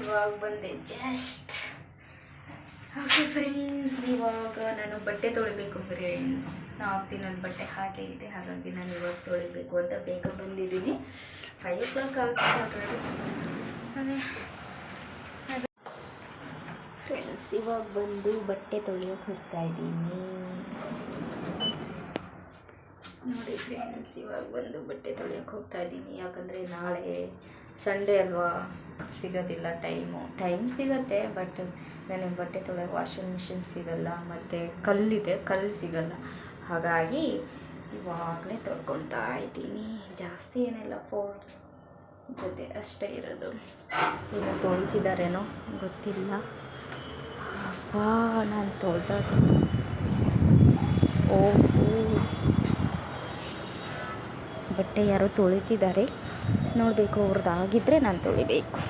ಇವಾಗ ಬಂದೆ just okay friends ಇವಾಗ ನಾನು ಬಟ್ಟೆ ತೊಳಿಬೇಕು ಫ್ರೆಂಡ್ಸ್ ನಾಲ್ಕು ನನ್ನ ಬಟ್ಟೆ, ಹಾಗೆ ಇದೆ, ಹಾಗಾಗಿ ನಾನು ಇವಾಗ ತೊಳಿಬೇಕು ಅಂತ ಬೇಗ ಬಂದಿದ್ದೀನಿ. ಫೈವ್ ಓ ಕ್ಲಾಕ್ ಆಗ್ತದೆ ಅದೇ. ಫ್ರೆಂಡ್ಸ್ ಇವಾಗ ಬಂದು ಬಟ್ಟೆ ತೊಳೆಯೋಕೆ ಹೋಗ್ತಾ ಇದ್ದೀನಿ. ನೋಡಿ ಫ್ರೆಂಡ್ಸ್ ಇವಾಗ ಬಂದು ಬಟ್ಟೆ ತೊಳೆಯೋಕೆ ಹೋಗ್ತಾ ಇದ್ದೀನಿ. ಯಾಕಂದರೆ ನಾಳೆ ಸಂಡೇ ಅಲ್ವಾ? ಸಿಗೋದಿಲ್ಲ ಟೈಮು ಟೈಮ್ ಸಿಗತ್ತೆ ಬಟ್ ನನಗೆ ಬಟ್ಟೆ ತೊಳೆ ವಾಷಿಂಗ್ ಮಿಷಿನ್ ಸಿಗಲ್ಲ, ಮತ್ತು ಕಲ್ಲಿದೆ ಕಲ್ಲು ಸಿಗಲ್ಲ. ಹಾಗಾಗಿ ಇವಾಗಲೇ ತೊಳ್ಕೊಳ್ತಾ ಇದ್ದೀನಿ. ಜಾಸ್ತಿ ಏನಿಲ್ಲ ಫೋರ್ ಜೊತೆ ಅಷ್ಟೇ ಇರೋದು. ಇನ್ನು ತೊಳ್ತಿದ್ದಾರೇನೋ ಗೊತ್ತಿಲ್ಲ. ಅಪ್ಪ ನಾನು ತೊಳ್ದಾಗ ಓ ಬಟ್ಟೆ ಯಾರೋ ತೊಳಿತಿದ್ದಾರೆ. ನೋಡಬೇಕು ಅವ್ರದ್ದಾಗಿದ್ದರೆ ನಾನು ತೊಳಿಬೇಕು.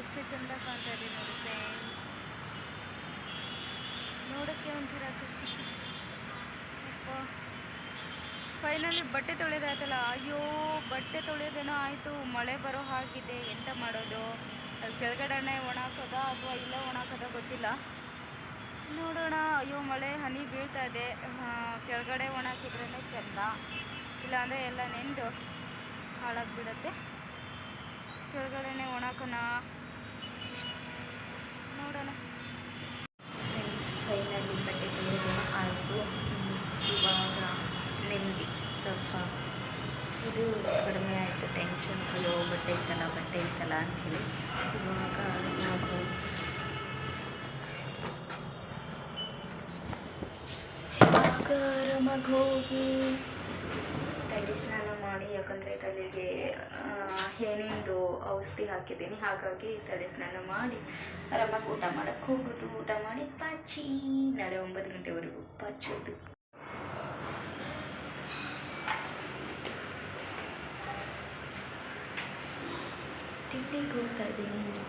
ಎಷ್ಟು ಚಂದ ಕಾಣ್ತಾ ಇದೆ ನೋಡಿ ಫ್ರೆಂಡ್ಸ್. ನೋಡೋಕ್ಕೆ ಒಂಥರ ಖುಷಿ. ಫೈನಲಿ ಬಟ್ಟೆ ತೊಳೆದಾಯ್ತಲ್ಲ? ಅಯ್ಯೋ, ಬಟ್ಟೆ ತೊಳೆಯೋದೇನೋ ಆಯಿತು. ಮಳೆ ಬರೋ ಹಾಗಿದೆ. ಎಂತ ಮಾಡೋದು? ಅಲ್ಲಿ ಕೆಳಗಡೆನೆ ಒಣಾಕೋದ ಅಥವಾ ಇಲ್ಲೇ ಒಣಾಕೋದ ಗೊತ್ತಿಲ್ಲ. ನೋಡೋಣ. ಅಯ್ಯೋ, ಮಳೆ, ಹನಿ ಬೀಳ್ತಾ ಇದೆ. ಕೆಳಗಡೆ ಒಣಾಕಿದ್ರೇ ಚೆಂದ. ಇಲ್ಲಾಂದರೆ ಎಲ್ಲ ನೆಂದು ಹಾಳಾಗಿಬಿಡತ್ತೆ ಕೆಳಗಡೆನೆ ಒಣಕೋಣ ನೋಡೋಣ. ಫ್ರೆಂಡ್ಸ್ ಫೈನಲಿ ಬಟ್ಟೆ ತೆಗೆದು ಆಯಿತು. ಇವಾಗ ನೆಂದಿ ಸ್ವಲ್ಪ ಇದು ಕಡಿಮೆ ಆಯಿತು. ಟೆನ್ಷನ್ ಅಯ್ಯೋ, ಬಟ್ಟೆ ಇತ್ತಲ್ಲ ಬಟ್ಟೆ ಇತ್ತಲ್ಲ ಅಂತೇಳಿ. ಇವಾಗ ನಾವು ಆರಾಮಾಗಿ ಹೋಗಿ. ತಲೆ ಸ್ನಾನ ಮಾಡಿ, ಯಾಕಂದರೆ ತಲೆಗೆ ಏನೇನು ಔಷಧಿ ಹಾಕಿದ್ದೀನಿ. ಹಾಗಾಗಿ ತಲೆ ಸ್ನಾನ ಮಾಡಿ ಆರಾಮಾಗಿ ಊಟ ಮಾಡೋಕ್ಕೆ ಹೋಗೋದು. ಊಟ ಮಾಡಿ ಪಾಚಿ. ನಾಳೆ ಒಂಬತ್ತು ಗಂಟೆವರೆಗೂ ಪಾಚೋದು ತಿಂಡಿಗೆ ಹೋಗ್ತಾ ಇದ್ದೀನಿ.